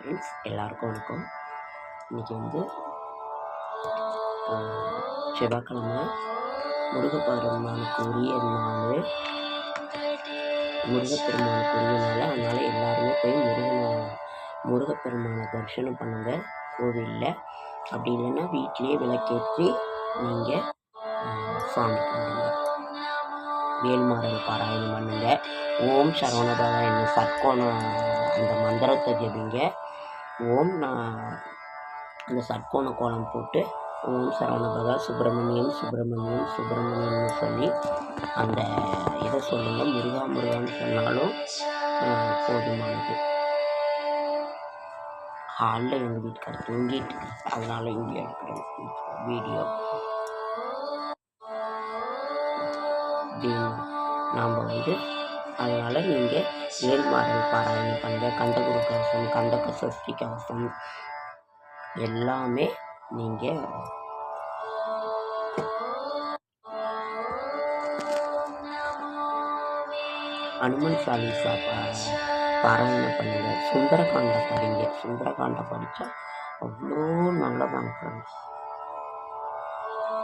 Friends எல்லாருக்கும் வணக்கம். இன்றைக்கி வந்து செவ்வாய்க்கிழமை முருகப்பெருமானுக்கு உரிய நாள். முருகப்பெருமானுக்கு உரிய நாள். அதனால் எல்லாருமே போய் முருகனை முருகப்பெருமானை தரிசனம் பண்ணுங்கள் கோவிலில். அப்படி இல்லைன்னா வீட்டிலேயே விளக்கேற்றி நீங்கள் சாமி கும்பிடுங்க. வேல்மாறல் பாராயணம் பண்ணுங்க. ஓம் சரவணபவ சர்க்கோணம் அந்த மந்திரத்தை ஜபிங்க. ஓம் நான் அந்த சட்கோண கோலம் போட்டு ஓம் சரவணபவ சுப்பிரமணியம் சுப்பிரமணியம் சுப்பிரமணியம்னு சொல்லி அந்த இதை சொல்லுங்கள் முருகா முருகான்னு சொன்னாலும் போதுமானது. ஹாலில் எங்கள் வீட்டுக்கார தூங்கிட்டு அதனால் இங்கே இருக்கிற வீடியோ. நாம் வந்து அதனால் நீங்கள் நேர்மாறல் பாராயணம் பண்ணுங்கள் கண்டகுரு கவசம் கண்டக சஷ்டி கவசம் எல்லாமே நீங்கள் அனுமன் சாலிசா பா பாராயணம் பண்ணுங்கள் சுந்தரகாண்ட படிங்க. சுந்தரகாண்டம் படித்தா அவ்வளோ நல்லதாங்க ஃப்ரெண்ட்ஸ்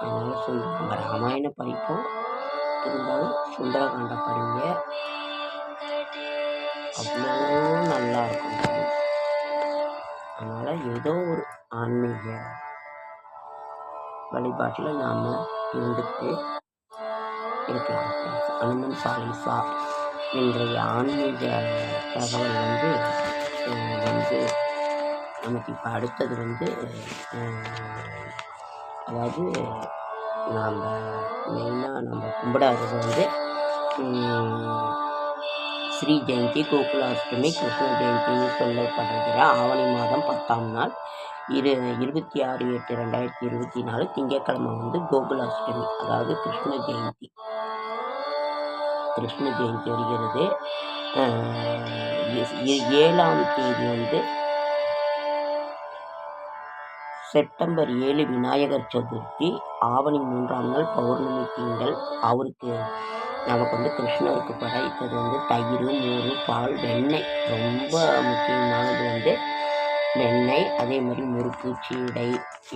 அதனால் சுந்தர நம்ம ராமாயணம் படிப்போம். இருந்தாலும் சுந்தரகாண்டம் படிங்க. அவ்வளோ நல்லா இருக்கும் அதனால் ஏதோ ஒரு ஆன்மீக வழிபாட்டில் நாம் இருந்துக்கிட்டு இருக்கலாம். அனுமன் சாலிசா இன்றைய ஆன்மீக தகவல் வந்து வந்து நமக்கு இப்போ அடுத்தது வந்து அதாவது நாம் மெயினாக நம்ம கும்பிடாதது வந்து ஸ்ரீ ஜெயந்தி கோகுலாஷ்டமி கிருஷ்ண ஜெயந்தின்னு சொல்லப்படுகிற ஆவணி மாதம் பத்தாம் நாள் இரு இருபத்தி ஆறு எட்டு ரெண்டாயிரத்தி இருபத்தி நாலு திங்கட்கிழமை வந்து கோகுலாஷ்டமி அதாவது கிருஷ்ண ஜெயந்தி. கிருஷ்ண ஜெயந்தி வருகிறது. ஏ- ஏழாம் தேதி வந்து செப்டம்பர் ஏழு விநாயகர் சதுர்த்தி ஆவணி மூன்றாம் நாள் பௌர்ணமி திங்கள் அவருக்கு நமக்கு வந்து கிருஷ்ணருக்கு படைத்தது வந்து தயிர் மோர் பால் வெண்ணெய். ரொம்ப முக்கியமானது வந்து வெண்ணெய் அதே மாதிரி முறுக்கு சீடை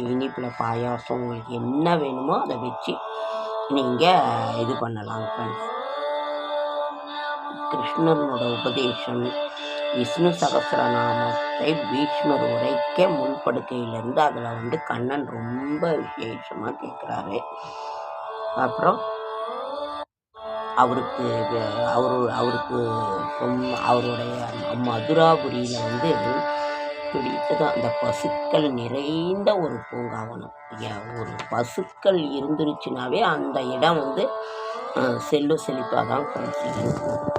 இனிப்பில் பாயாசம் உங்களுக்கு என்ன வேணுமோ அதை வச்சு நீங்கள் இது பண்ணலாம் ஃப்ரெண்ட்ஸ் கிருஷ்ணனோட உபதேசம் விஷ்ணு சகசிரநாமத்தை பீஷ்மர் உரைக்க முன்படுக்கையிலேருந்து அதில் வந்து கண்ணன் ரொம்ப விசேஷமாக கேட்குறாரு அப்புறம் அவருக்கு அவர் அவருக்கு ரொம்ப அவருடைய மதுராபுரியில் வந்து பிடித்தது அந்த பசுக்கள் நிறைந்த ஒரு பூங்காவனம். ஏ- ஒரு பசுக்கள் இருந்துருச்சுனாவே அந்த இடம் வந்து செல்லு செழிப்பாக தான் ஃப்ரெண்ட்ஸ் இருக்கும்.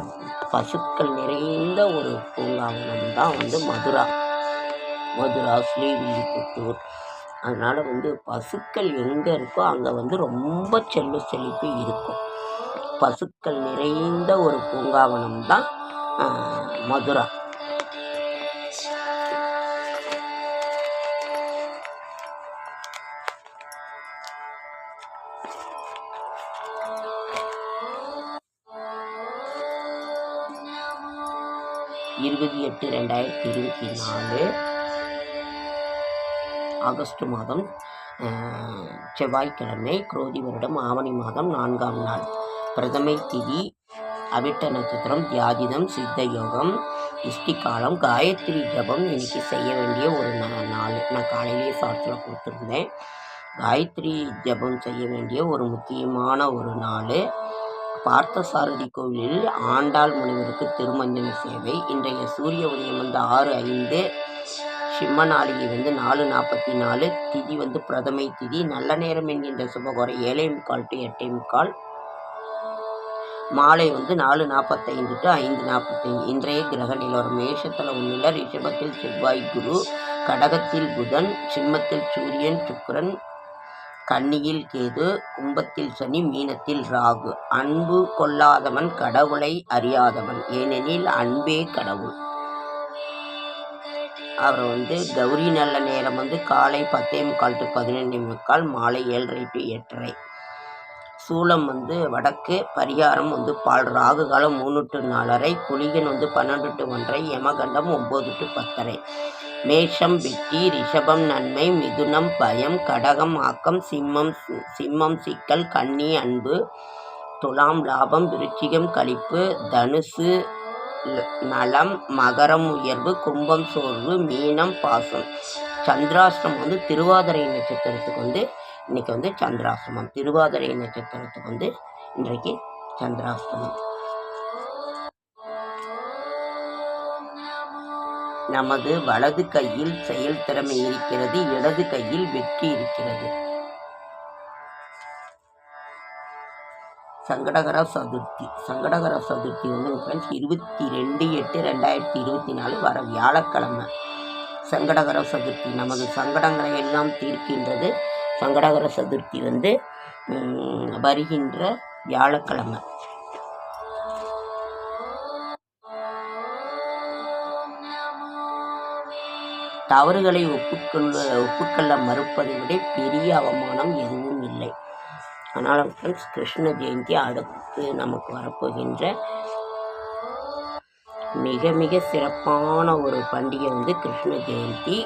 பசுக்கள் நிறைந்த ஒரு பூங்காவனம் தான் வந்து மதுரா. மதுரா ஸ்ரீவில்லிபுத்தூர். அதனால் வந்து பசுக்கள் எங்கே இருக்கோ அங்கே வந்து ரொம்ப செல்லு செழிப்பு இருக்கும். பசுக்கள் நிறைந்த ஒரு பூங்காவனம் தான் ஆஹ், மதுரா. இருபது எட்டு ரெண்டாயிரத்தி இருபத்தி நாலு ஆகஸ்ட் மாதம் ஆஹ், செவ்வாய்க்கிழமை குரோதி வருடம் ஆவணி மாதம் நான்காம் நாள். பிரதமை திதி அவிட்ட நட்சத்திரம் தியாதிதம் சித்த யோகம் இஷ்டிகாலம் காயத்ரி ஜபம் இன்னைக்கு செய்ய வேண்டிய ஒரு நாள். நான் காலையிலேயே ஷார்ட்ஸில் கொடுத்துருந்தேன். காயத்ரி ஜபம் செய்ய வேண்டிய ஒரு முக்கியமான ஒரு நாள். பார்த்தசாரதி கோவிலில் ஆண்டாள் முனிவருக்கு திருமஞ்சன சேவை. இன்றைய சூரிய உதயம் வந்து ஆறு ஐந்து. சிம்ம நாளிகை வந்து நாலு நாற்பத்தி நாலு. திதி வந்து பிரதமை திதி. நல்ல நேரம் என்கின்ற சுபகோரை ஏழே முக்கால் டு எட்டே முக்கால் மாலை வந்து நாலு நாற்பத்தைந்து டு ஐந்து நாற்பத்தைந்து இன்றைய கிரக நிலவரம் மேஷத்தில் உள்ள ரிஷபத்தில் செவ்வாய் குரு கடகத்தில் புதன் சிம்மத்தில் சூரியன் சுக்கரன் கன்னியில் கேது கும்பத்தில் சனி மீனத்தில் ராகு. அன்பு கொள்ளாதவன் கடவுளை அறியாதவன் ஏனெனில் அன்பே கடவுள். அப்புறம் வந்து கௌரி நல்ல நேரம் வந்து காலை பத்தே முக்கால் டு பதினொன்றே முக்கால் மாலை ஏழரை டு எட்டரை. சூலம் வந்து வடக்கு பரிகாரம் வந்து பால். ராகு காலம் மூணு டு நாலரை குளிகன் வந்து பன்னெண்டு டு ஒன்றரை யமகண்டம் ஒம்பது டு பத்தரை. மேஷம் வெற்றி ரிஷபம் நன்மை மிதுனம் பயம் கடகம் ஆக்கம் சிம்மம் சிம்மம் சிக்கல் கன்னி அன்பு துலாம் லாபம் விருச்சிகம் கழிப்பு தனுசு நலம் மகரம் உயர்வு கும்பம் சோர்வு மீனம் பாசம். சந்திராஷ்டிரம் வந்து திருவாதிரை நட்சத்திரத்துக்கு வந்து இன்னைக்கு வந்து சந்திராசிரமம் திருவாதிரை நட்சத்திரத்துக்கு வந்து இன்றைக்கு சந்திராசிரமம் நமது வலது கையில் செயல்திறமை இருக்கிறது இடது கையில் வெற்றி இருக்கிறது. சங்கடகர சதுர்த்தி. சங்கடகர சதுர்த்தி வந்து ஃப்ரெண்ட்ஸ் இருபத்தி ரெண்டு எட்டு ரெண்டாயிரத்தி இருபத்தி நாலு வர வியாழக்கிழமை. சங்கடகர சதுர்த்தி. நமது சங்கடங்களை எல்லாம் தீர்க்கின்றது சங்கடகர சதுர்த்தி வந்து வருகின்ற வியாழக்கிழமை. தவறுகளை ஒப்புக்கொள்ள ஒப்புக்கொள்ள மறுப்பதை விட பெரிய அவமானம் எதுவும் இல்லை. ஆனால் ஃப்ரெண்ட்ஸ் கிருஷ்ண ஜெயந்தி அடுத்து நமக்கு வரப்போகின்ற மிக மிக சிறப்பான ஒரு பண்டிகை வந்து கிருஷ்ண ஜெயந்தி.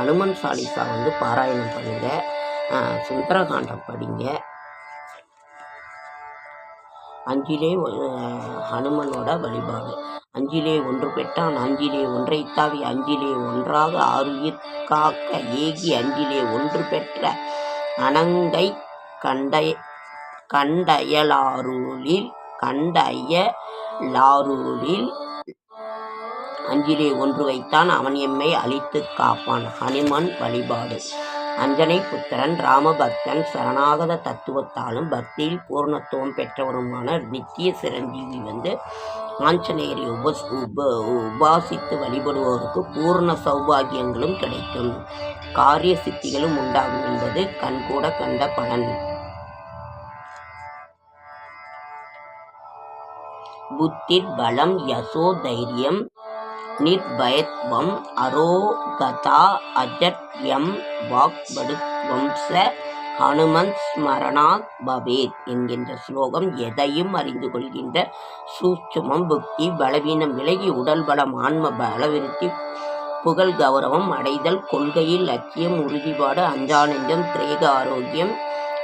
அனுமன் சாலிசா வந்து பாராயணம் பண்ணுங்கள் சுந்தரகாண்டம் படிங்க. அஞ்சிலே ஹனுமனோட வழிபாடு. அஞ்சிலே ஒன்று பெற்றான் அஞ்சிலே ஒன்றை தாவி அஞ்சிலே ஒன்றாக ஆறுயிர் காக்க ஏகி அஞ்சிலே ஒன்று பெற்ற அனங்கை கண்டய கண்டயலாரூரில் கண்டயலாரூரில் அஞ்சிலே ஒன்று வைத்தான் அவன் எம்மை அழித்து காப்பான். ஹனுமன் வழிபாடு. அஞ்சனை புத்திரன் ராமபக்தன் சரணாகத தத்துவத்தாலும் பக்தியில் பூர்ணத்துவம் பெற்றவருமான நித்திய சிரஞ்சீவி வந்து ஆஞ்சநேயரை உபஸ் உப உபாசித்து வழிபடுவோருக்கு பூர்ண சௌபாகியங்களும் கிடைக்கும். காரிய சித்திகளும் உண்டாகும் என்பது கண்கூட கண்ட பலன். புத்திர் பலம் யசோ தைரியம் நிர்பயத்வம் அரோகதா அஜட்யம் வாக்படுத்வம்ச ஹனுமன் ஸ்மரணாத் பவேத் என்கின்ற ஸ்லோகம் எதையும் அறிந்து கொள்கின்ற சூட்சுமம் புக்தி பலவீனம் விலகி உடல் பலம் ஆன்ம பலவிருத்தி புகழ் கௌரவம் அடைதல் கொள்கையில் லட்சியம் உறுதிப்பாடு அஞ்சானஞ்சம் திரேக ஆரோக்கியம்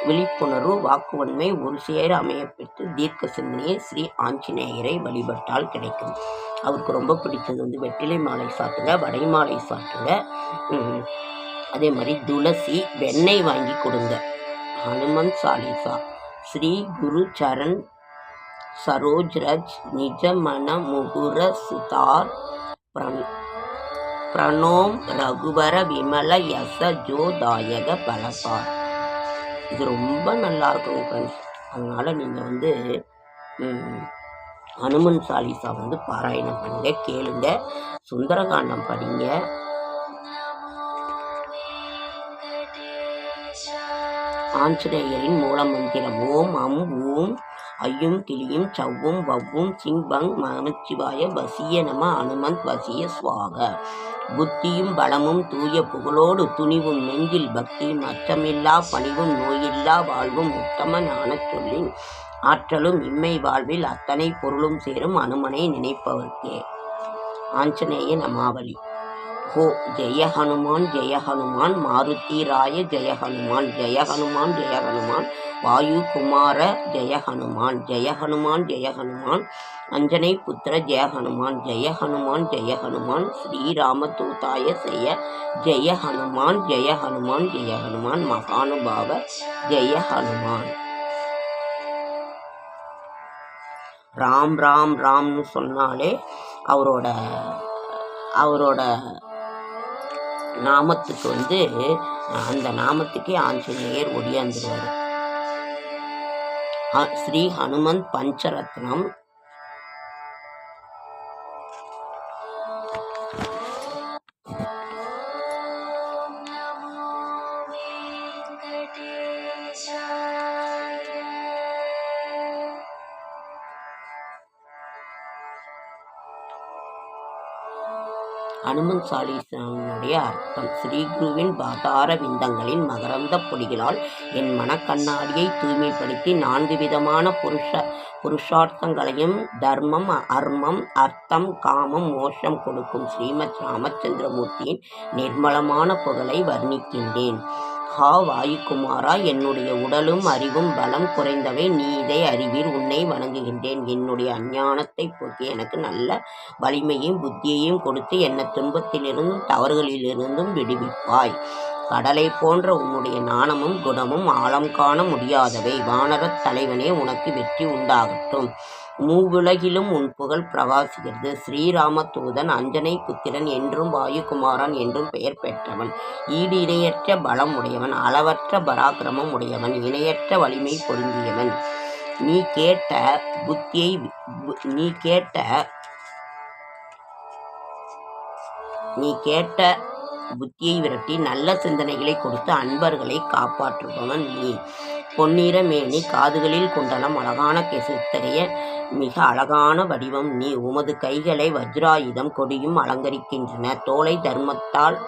விழிப்புணர்வு வாக்குவன்மை ஒரு சேர அமையப்பெற்று தீர்க்க சிந்தனையை ஸ்ரீ ஆஞ்சநேயரை வழிபட்டால் கிடைக்கும். அவருக்கு ரொம்ப பிடிச்சது வந்து வெற்றிலை மாலை சாப்பிடுங்க வடை மாலை சாப்பிடுங்க அதே மாதிரி துளசி வெண்ணெய் வாங்கி கொடுங்க. ஹனுமன் சாலிசா. ஸ்ரீ குரு சரண் சரோஜ்ரஜ் நிஜ மன முகுர சுதார் பிரண் பிரணோம் ரகுவர விமல யச ஜோதாயக பலசார். இது ரொம்ப நல்லா இருக்கும் ஃப்ரெண்ட்ஸ் அதனால் நீங்கள் வந்து ஹனுமன் சாலிசா வந்து பாராயணம் பண்ணுங்க கேளுங்க. சுந்தரகாண்டம் படிங்க. ஆஞ்சநேயரின் மூல மந்திரம். ஓம் அம் ஊம் ஐயும் கிளியும் சவ்வும் வவ்வும் சிங் பங் நமச்சிவாய வசிய நம அனுமந்த் வசிய சுவாக. புத்தியும் பலமும் தூய புகழோடு துணிவும் நெஞ்சில் பக்தியும் அச்சமில்லா பணிவும் நோயில்லா வாழ்வும் உத்தம ஞானச் சொல்லின் ஆற்றலும் இம்மை வாழ்வில் அத்தனை பொருளும் சேரும் அனுமனை நினைப்பவர்க்கே. ஆஞ்சநேய நமாவளி. ஹோ ஜெய ஹனுமான் ஜெய ஹனுமான் மாருதி ராய ஜெய ஹனுமான் ஜெய ஹனுமான் ஜெய ஹனுமான். வாயு குமார ஜெய ஹனுமான் ஜெய ஹனுமான் ஜெய ஹனுமான் அஞ்சனை புத்திர ஜெய ஹனுமான் ஜெய ஹனுமான் ஜெய ஹனுமான் ஸ்ரீராமதூதாய செய்ய ஜெய ஹனுமான் ஜெய ஹனுமான் ஜெய ஹனுமான் மகானுபாவ ஜெய ஹனுமான் ராம் ராம் ராம்னு சொன்னாலே அவரோட அவரோட நாமத்துக்கு வந்து அந்த நாமத்துக்கே ஆஞ்சநேயர் ஒடியாந்துருவார். ஸ்ரீ ஹனுமந்த் பஞ்சரத்னம். ஹனுமன் சாலீசனுடைய அர்த்தம் ஸ்ரீகுருவின் பாதார விந்தங்களின் மகரந்த பொடிகளால் என் மனக்கண்ணாடியை தூய்மைப்படுத்தி நான்கு விதமான புருஷ புருஷார்த்தங்களையும் தர்மம் அர்மம் அர்த்தம் காமம் மோஷம் கொடுக்கும் ஸ்ரீமத் ராமச்சந்திரமூர்த்தியின் நிர்மலமான புகழை வர்ணிக்கின்றேன். ஹா வாயுக்குமாரா என்னுடைய உடலும் அறிவும் பலம் குறைந்தவை நீ இதை அறிவீர் உன்னை வணங்குகின்றேன். என்னுடைய அஞ்ஞானத்தை போக்கி எனக்கு நல்ல வலிமையும் புத்தியையும் கொடுத்து என்னை துன்பத்திலிருந்தும் தவறுகளிலிருந்தும் விடுவிப்பாய். கடலை போன்ற உன்னுடைய நாணமும் குணமும் ஆழம் காண முடியாதவை. வானரத் தலைவனே உனக்கு வெற்றி உண்டாகட்டும். மூவுலகிலும் உன் புகழ் பிரகாசிக்கிறது. ஸ்ரீராமதூதன் அஞ்சனை புத்திரன் என்றும் வாயுகுமாரன் என்றும் பெயர் பெற்றவன். ஈடு இணையற்ற பலம் உடையவன் அளவற்ற பராக்கிரமம் உடையவன் இணையற்ற வலிமை பொருந்தியவன். நீ கேட்ட புத்தியை நீ கேட்ட நீ கேட்ட புத்தியை விரட்டி நல்ல சிந்தனைகளை கொடுத்து அன்பர்களை காப்பாற்றுபவன் நீ. பொன்னிற மேனி காதுகளில் குண்டலம் அழகான கெசுத்தகைய மிக அழகான வடிவம். நீ உமது கைகளை வஜ்ராயுதம் கொடியும் அலங்கரிக்கின்றன. தோலை தர்மத்தால்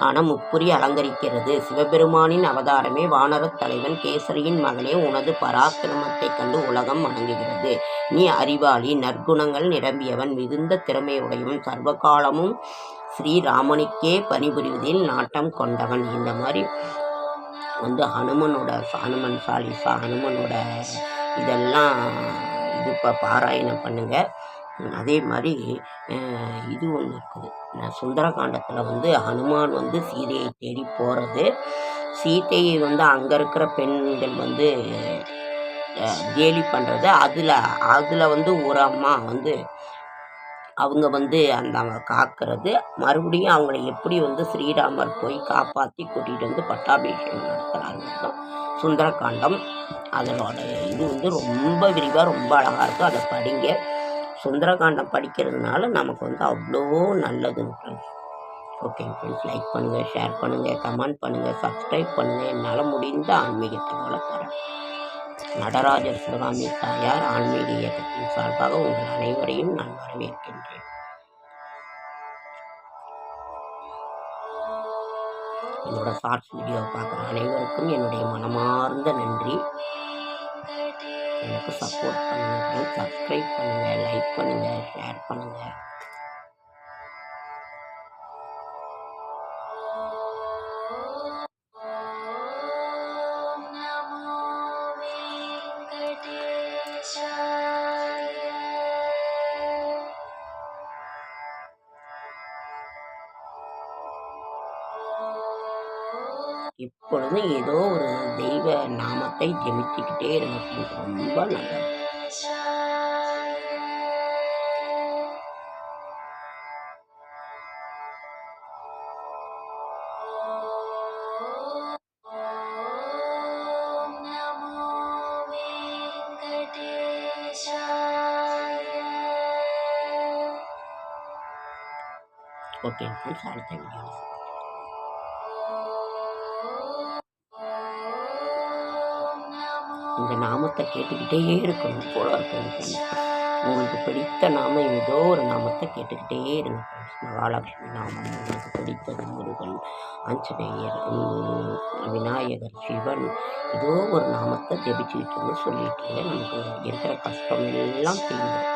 ஆன முப்புரி அலங்கரிக்கிறது. சிவபெருமானின் அவதாரமே வானரத் தலைவன் கேசரியின் மகளே உனது பராக்கிரமத்தைக் கண்டு உலகம் வணங்குகிறது. நீ அறிவாளி நற்குணங்கள் நிரம்பியவன் மிகுந்த திறமையுடையவன் சர்வகாலமும் ஸ்ரீராமனுக்கே பணிபுரிவதில் நாட்டம் கொண்டவன். இந்த மாதிரி வந்து ஹனுமனோட ஹனுமன் சாலிசா ஹனுமனோட இதெல்லாம் இது இப்போ பாராயணம் பண்ணுங்கள் அதே மாதிரி இது ஒன்று இருக்குது. சுந்தரகாண்டத்தில் வந்து ஹனுமான் வந்து சீதையை தேடி போகிறது சீதையை வந்து அங்கே இருக்கிற பெண்கள் வந்து கேலி பண்ணுறது அதில் அதில் வந்து ஒரு அம்மா வந்து அவங்க வந்து அந்த காக்கிறது மறுபடியும் அவங்கள எப்படி வந்து ஸ்ரீராமர் போய் காப்பாற்றி கூட்டிகிட்டு வந்து பட்டாபிஷேகம் நடத்துகிறாங்க சுந்தரகாண்டம் அதனோட இது வந்து ரொம்ப விரிவாக ரொம்ப அழகாக இருக்கும். அதை படிங்க. சுந்தரகாண்டம் படிக்கிறதுனால நமக்கு வந்து அவ்வளோ நல்லதுங்க ஃப்ரெண்ட்ஸ் ஓகேங்க ஃப்ரெண்ட்ஸ் லைக் பண்ணுங்கள் ஷேர் பண்ணுங்கள் கமெண்ட் பண்ணுங்கள் சப்ஸ்கிரைப் பண்ணுங்கள் என்னால் முடிந்த ஆன்மீகத்தை வளர்த்துறேன். நடராஜர் சிவகாமி தாயார் ஆன்மீக இயக்கத்தின் சார்பாக உங்கள் அனைவரையும் நான் வரவேற்கின்றேன். என்னோட ஷார்ட்ஸ் வீடியோ பார்க்குற அனைவருக்கும் என்னுடைய மனமார்ந்த நன்றி. எனக்கு சப்போர்ட் பண்ணுங்கள் சப்ஸ்கிரைப் பண்ணுங்கள் லைக் பண்ணுங்கள் ஷேர் பண்ணுங்கள். எப்பொழுதும் ஏதோ ஒரு தெய்வ நாமத்தை ஜெபிச்சுக்கிட்டே இருங்க ரொம்ப நல்லது. ஓகே ஃப்ரெண்ட்ஸ் அடுத்த வீடியோ இந்த நாமத்தை கேட்டுக்கிட்டே இருக்கணும் போல இருக்குங்க உங்களுக்கு பிடித்த நாமம் ஏதோ ஒரு நாமத்தை கேட்டுக்கிட்டே இருங்க. மகாலட்சுமி நாமம் உங்களுக்கு பிடித்தது முருகன் ஆஞ்சநேயர் விநாயகர் சிவன் ஏதோ ஒரு நாமத்தை ஜெபிச்சுக்கிட்டு சொல்லிட்டு நமக்கு இருக்கிற கஷ்டம் எல்லாம் தெரியும்